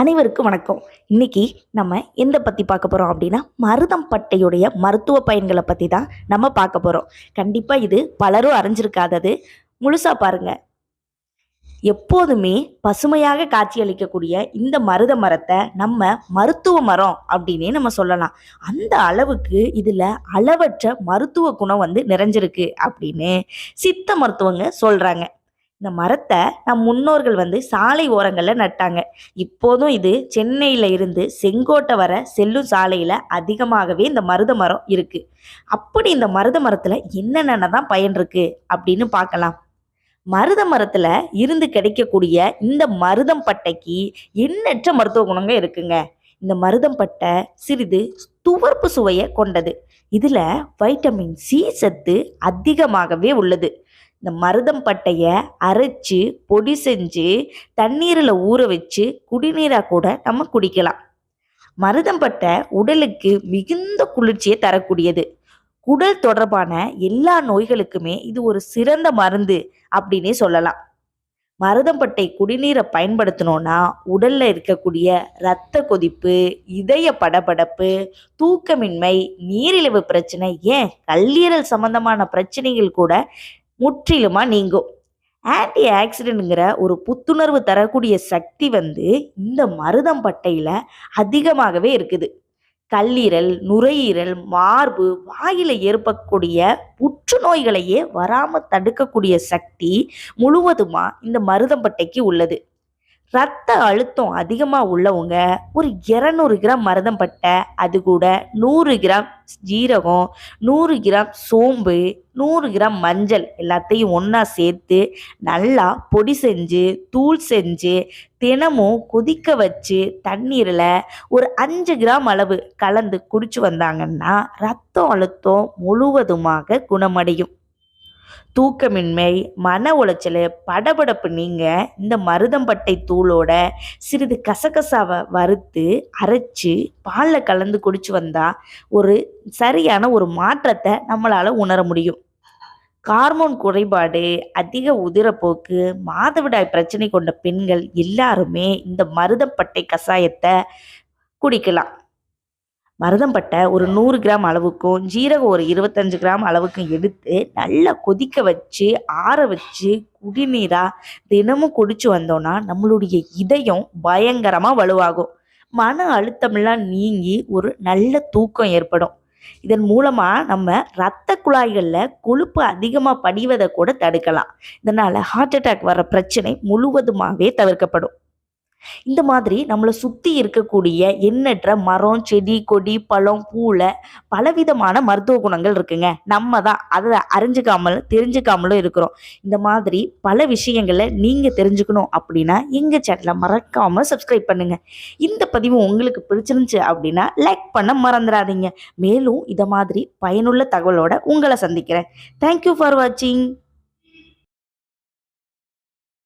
அனைவருக்கும் வணக்கம். இன்னைக்கு நம்ம எந்த பற்றி பார்க்க போகிறோம் அப்படின்னா மருதம் பட்டையுடைய மருத்துவ பயன்களை பற்றி தான் நம்ம பார்க்க போகிறோம் கண்டிப்பாக இது பலரும் அறிஞ்சிருக்காதது. முழுசாக பாருங்க. எப்போதுமே பசுமையாக காட்சியளிக்கக்கூடிய இந்த மருத மரத்தை நம்ம மருத்துவ மரம் அப்படின்னே நம்ம சொல்லலாம். அந்த அளவுக்கு இதில் அளவற்ற மருத்துவ குணம் வந்து நிறைஞ்சிருக்கு அப்படின்னு சித்த மருத்துவங்க சொல்கிறாங்க இந்த மரத்தை நம் முன்னோர்கள் வந்து சாலை ஓரங்களில் நட்டாங்க. இப்போதும் இது சென்னையில் இருந்து செங்கோட்டை வர செல்லும் சாலையில் அதிகமாகவே இந்த மருத மரம் இருக்குது அப்படி இந்த மருத மரத்தில் என்னென்ன தான் பயன் இருக்குது அப்படின்னு பார்க்கலாம். மருத மரத்தில் இருந்து கிடைக்கக்கூடிய இந்த மருதம் பட்டைக்கு எண்ணற்ற மருத்துவ குணங்க இருக்குங்க. இந்த மருதம் பட்டை சிறிது துவர்ப்பு சுவையை கொண்டது. இதில் வைட்டமின் சி சத்து அதிகமாகவே உள்ளது. இந்த மருதம் பட்டையை அரைச்சி பொடி செஞ்சு தண்ணீரில் ஊற வச்சு குடிநீராக கூட நம்ம குடிக்கலாம். மருதம் பட்டை உடலுக்கு மிகுந்த குளிர்ச்சியை தரக்கூடியது. குடல் தொடர்பான எல்லா நோய்களுக்குமே இது ஒரு சிறந்த மருந்து அப்படின்னே சொல்லலாம். மருதம்பட்டை குடிநீரை பயன்படுத்தினோன்னா உடல்ல இருக்கக்கூடிய இரத்த கொதிப்பு இதய படபடப்பு தூக்கமின்மை நீரிழிவு பிரச்சனை ஏன் கல்லீரல் சம்பந்தமான பிரச்சனைகள் கூட முற்றிலுமாக நீங்கும். ஆன்டி ஆக்சிடென்ட்ங்கிற ஒரு புத்துணர்வு தரக்கூடிய சக்தி வந்து இந்த மருதம்பட்டையில் அதிகமாகவே இருக்குது. கல்லீரல் நுரையீரல் மார்பு வாயில ஏற்படக்கூடிய புற்றுநோய்களையே வராமல் தடுக்கக்கூடிய சக்தி முழுவதுமாக இந்த மருதம்பட்டைக்கு உள்ளது. ரத்த அழுத்தம் அதிகமாக உள்ளவங்க ஒரு இரநூறு கிராம் மருதம்பட்டை அது கூட நூறு கிராம் ஜீரகம் நூறு கிராம் சோம்பு நூறு கிராம் மஞ்சள் எல்லாத்தையும் ஒன்றா சேர்த்து நல்லா பொடி செஞ்சு தூள் செஞ்சு தினமும் கொதிக்க வச்சு தண்ணீரில் ஒரு அஞ்சு கிராம் அளவு கலந்து குடிச்சு வந்தாங்கன்னா ரத்தம் அழுத்தம் முழுவதுமாக குணமடையும். தூக்கமின்மை மன உளைச்சல் படபடப்பு நீங்க இந்த மருதம்பட்டை தூளோட சிறிது கசகசாவை வறுத்து அரைச்சு பாலில் கலந்து குடிச்சு வந்தா ஒரு சரியான ஒரு மாற்றத்தை நம்மளால உணர முடியும். கார்மோன் குறைபாடு அதிக உதிரப்போக்கு மாதவிடாய் பிரச்சனை கொண்ட பெண்கள் எல்லாருமே இந்த மருதம்பட்டை கஷாயத்தை குடிக்கலாம். மருதம்பட்டை ஒரு நூறு கிராம் அளவுக்கும் ஜீரகம் ஒரு இருபத்தஞ்சு கிராம் அளவுக்கும் எடுத்து நல்லா கொதிக்க வச்சு ஆற வச்சு குடிநீராக தினமும் குடிச்சு வந்தோன்னா நம்மளுடைய இதயம் பயங்கரமாக வலுவாகும். மன அழுத்தமெல்லாம் நீங்கி ஒரு நல்ல தூக்கம் ஏற்படும். இதன் மூலமாக நம்ம இரத்த குழாய்களில் கொழுப்பு அதிகமாக படிவதை கூட தடுக்கலாம். இதனால் ஹார்ட் அட்டாக் வர பிரச்சனை முழுவதுமாகவே தவிர்க்கப்படும். இந்த மாதிரி நம்மளை சுற்றி இருக்கக்கூடிய எண்ணற்ற மரம் செடி கொடி பழம் பூவில் பலவிதமான மருத்துவ குணங்கள் இருக்குங்க. நம்ம தான் அதை அறிஞ்சிக்காமல் தெரிஞ்சுக்காமலும் இருக்கிறோம். இந்த மாதிரி பல விஷயங்களை நீங்கள் தெரிஞ்சுக்கணும் அப்படின்னா எங்கள் சேனலை மறக்காமல் சப்ஸ்கிரைப் பண்ணுங்கள் இந்த பதிவு உங்களுக்கு பிடிச்சிருந்துச்சு அப்படின்னா லைக் பண்ண மறந்துடாதீங்க. மேலும் இதை மாதிரி பயனுள்ள தகவலோட உங்களை சந்திக்கிறேன். தேங்க்யூ ஃபார் வாட்சிங்